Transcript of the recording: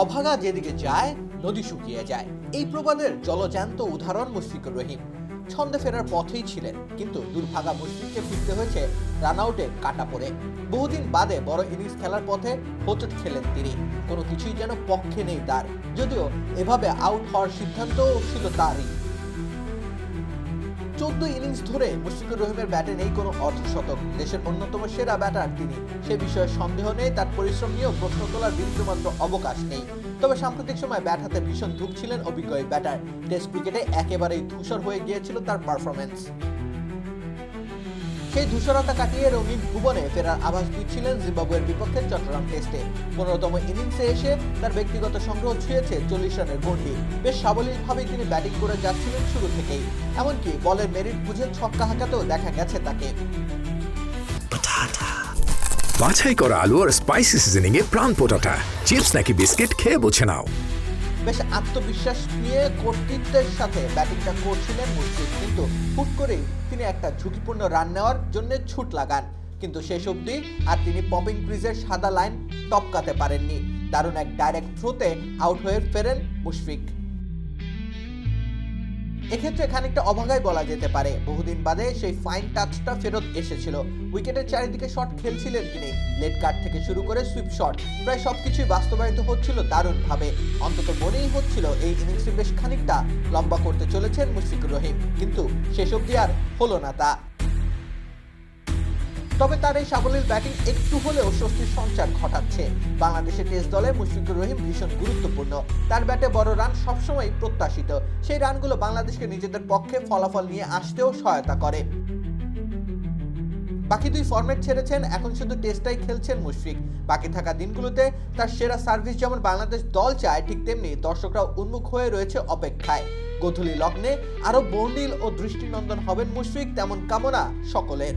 অভাগা যেদিকে যায়, নদী শুকিয়ে যায়। এই প্রবাদের জলজ্যান্ত উদাহরণ মুশফিকুর রহিম। ছন্দে ফেরার পথেই ছিলেন, কিন্তু দুর্ভাগা মুশফিককে ফিরতে হয়েছে রান আউটে কাটা পড়ে। বহুদিন বাদে বড় ইনিংস খেলার পথে হোচট খেলেন তিনি। কোনো কিছুই যেন পক্ষে নেই তার। যদিও এভাবে আউট হওয়ার সিদ্ধান্তও ছিল তারই। চোদ্দ ইনিংস ধরে মুশফিকুর রহিমের ব্যাটে নেই কোনো অর্ধশতক। দেশের অন্যতম সেরা ব্যাটার তিনি। সে বিষয়ে সন্দেহ নেই, তার পরিশ্রম নিয়েও প্রশ্ন তোলার বিন্দুমাত্র অবকাশ নেই। তবে সাম্প্রতিক সময় ব্যাট হাতে ভীষণ ধুঁকছিলেন অভিজ্ঞ ব্যাটার। টেস্ট ক্রিকেটে একেবারেই ধূসর হয়ে গিয়েছিল তার পারফরমেন্স সেই ধূসরতা কাটিয়ে রঙিন ভুবনে ফেরার আভাস দিচ্ছিলেন জিম্বাবুয়ের বিপক্ষে চট্টগ্রাম টেস্টে। পনেরোতম ইনিংসে এসে তার ব্যক্তিগত সংগ্রহ ছুঁয়েছে চল্লিশ রানের গন্ডি বেশ সাবলীলভাবেই তিনি ব্যাটিং করে যাচ্ছিলেন শুরু থেকেই। এমনকি বলের মেরিট বুঝে ছক্কা হাঁকাতেও দেখা গেছে তাকে। বাছাই করা আলু আর স্পাইসি সিজনিং এ প্রাণ পোটাটা। চিপস নাকি বিস্কিট খেয়ে বুঝে নাও। বেশ আত্মবিশ্বাস নিয়ে কর্তৃত্বের সাথে ব্যাটিংটা করছিলেন মুশফিক। কিন্তু হুট করেই তিনি একটা ঝুঁকিপূর্ণ রান নেওয়ার জন্য ছুট লাগান। কিন্তু শেষ অবধি আর তিনি পপিং ক্রিজের সাদা লাইন টপকাতে পারেননি। দারুণ এক ডাইরেক্ট থ্রোতে আউট হয়ে ফেরেন মুশফিক। এক্ষেত্রে খানিকটা অভাগাই বলা যেতে পারে। বহুদিন বাদে সেই ফাইন টাচটা ফেরত এসেছিল। উইকেটের চারিদিকে শট খেলছিলেন তিনি। লেট কাট থেকে শুরু করে সুইপ শট প্রায় সব কিছুই বাস্তবায়িত হচ্ছিল দারুণভাবে। অন্তত মনেই হচ্ছিল এই ইনিংসটি বেশ খানিকটা লম্বা করতে চলেছেন মুশফিকুর রহিম। কিন্তু শেষ অবধি আর হলো না তা। তবে তার এই সাবলীল ব্যাটিং একটু হলেও স্বস্তির সঞ্চার ঘটাচ্ছে। বাংলাদেশের টেস্ট দলে মুশফিকুর রহিম ভীষণ গুরুত্বপূর্ণ। তার ব্যাটে বড় রান সবসময় প্রত্যাশিত। সেই রানগুলো বাংলাদেশকে নিজেদের পক্ষে ফলাফল নিয়ে আসতেও সহায়তা করে। বাকি দুই ফরম্যাট ছেড়েছেন, এখন শুধু টেস্টটাই খেলছেন মুশফিক। বাকি থাকা দিনগুলোতে তার সেরা সার্ভিস যেমন বাংলাদেশ দল চায়, ঠিক তেমনি দর্শকরাও উন্মুখ হয়ে রয়েছে অপেক্ষায়। গোধূলি লগ্নে আরও বন্ডিল ও দৃষ্টিনন্দন হবেন মুশফিক, তেমন কামনা সকলের।